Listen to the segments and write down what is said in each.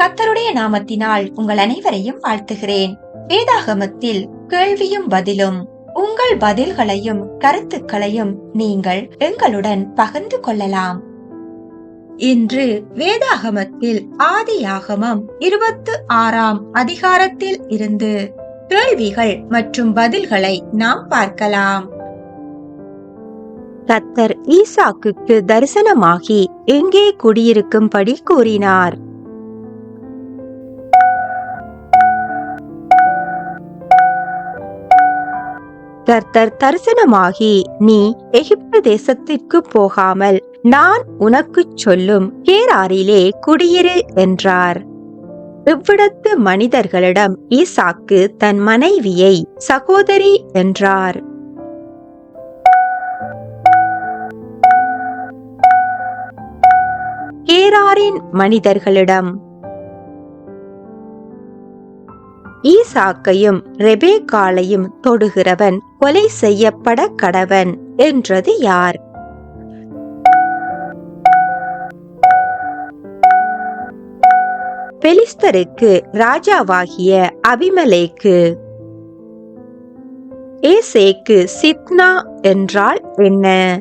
கத்தருடைய நாமத்தினால் உங்கள் அனைவரையும் வாழ்த்துகிறேன். வேதாகமத்தில் கேள்வியும் பதிலும் உங்கள் பதில்களையும் கருத்துக்களையும் நீங்கள் எங்களுடன் பகிர்ந்து கொள்ளலாம். இன்று வேதாகமத்தில் ஆதியாகமம் இருபத்து ஆறாம் அதிகாரத்தில் இருந்து கேள்விகள் மற்றும் பதில்களை நாம் பார்க்கலாம். கத்தர் ஈசாக்குக்கு தரிசனமாகி எங்கே குடியிருக்கும்படி கூறினார். கர்த்தர் தரிசனமாகி நீ எகிப்து தேசத்திற்கு போகாமல் நான் உனக்கு சொல்லும் கேராரிலே குடியிரு என்றார். இவ்விடத்து மனிதர்களிடம் ஈசாக்கு தன் மனைவியை சகோதரி என்றார். கேராரின் மனிதர்களிடம் ஈசாக்கையும் ரெபேக்காளையும் தொடுகிறவன் கொலை செய்யப்பட கடவன் என்றது யார்? பெலிஸ்தருக்கு ராஜாவாகிய அபிமலேக்கு. ஏசேக்கு சித்னா என்றால் என்ன?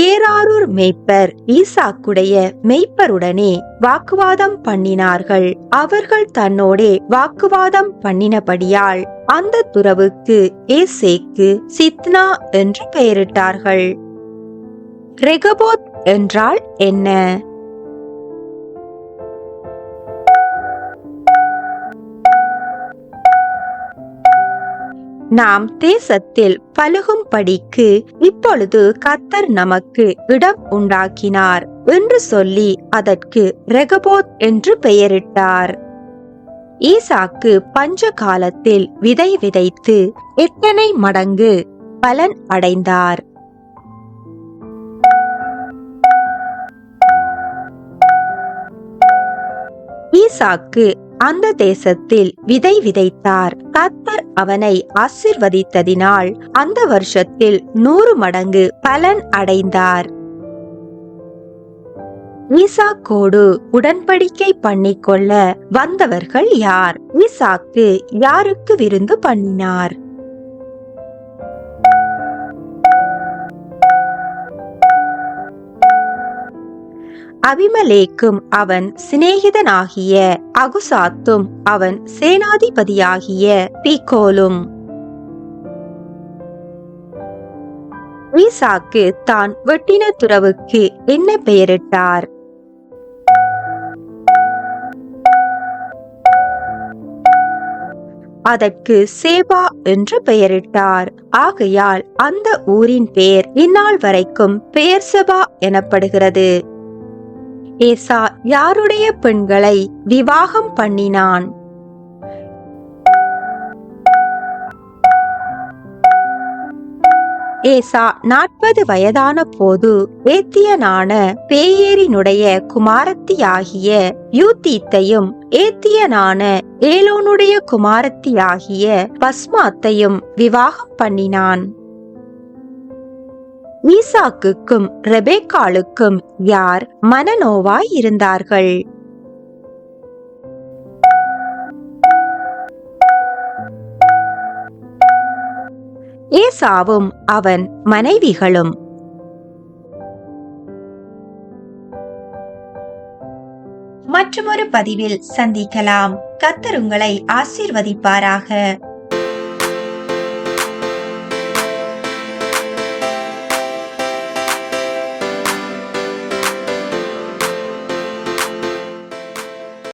கேராரூர் மேய்ப்பர் ஈசாக்குடைய மெய்ப்பருடனே வாக்குவாதம் பண்ணினார்கள். அவர்கள் தன்னோடே வாக்குவாதம் பண்ணினபடியால் அந்த துறவுக்கு ஏசேக்கு சித்னா என்று பெயரிட்டார்கள். ரெகபோத் என்றால் என்ன? நாம் தேசத்தில் பழுகும்படிக்கு இப்பொழுது கத்தர் நமக்கு இடம் உண்டாக்கினார் என்று சொல்லி அதற்கு ரெகபோத் என்று பெயரிட்டார். ஈசாக்கு பஞ்ச காலத்தில் விதை விதைத்து எத்தனை மடங்கு பலன் அடைந்தார்? ஈசாக்கு அந்த தேசத்தில் விதை விதைத்தார். கத்தர் அவனை ஆசிர்வதித்ததினால் அந்த வருஷத்தில் நூறு மடங்கு பலன் அடைந்தார். ஈசாக்கோடு உடன்படிக்கை பண்ணிக்கொள்ள வந்தவர்கள் யார்? ஈசாக்கு யாருக்கு விருந்து பண்ணினார்? அபிமலேக்கும் அவன் சிநேகிதனாகிய அகுசாத்தும் அவன் சேனாதிபதியாகிய பீகோலும் ஈசாக்கு தான் வெட்டின துறவுக்கு என்ன பெயரிட்டார்? அதற்கு சேபா என்று பெயரிட்டார். ஆகையால் அந்த ஊரின் பெயர் இந்நாள் வரைக்கும் பெயர்சபா எனப்படுகிறது. ஏசா யாருடைய பெண்களை விவாகம் பண்ணினான்? ஏசா நாற்பது வயதான போது ஏத்தியனான பேயேரினுடைய குமாரத்தியாகிய யூத்தீத்தையும் ஏத்தியனான ஏலோனுடைய குமாரத்தியாகிய பஸ்மாத்தையும் விவாகம் பண்ணினான். ஈசாக்குக்கும் ரெபேக்காளுக்கும் யார் மனநோவாய் இருந்தார்கள் ஏசாவும் அவன் மனைவிகளும். மற்றொரு பதிவில் சந்திக்கலாம். கத்தர் உங்களை ஆசீர்வதிப்பாராக.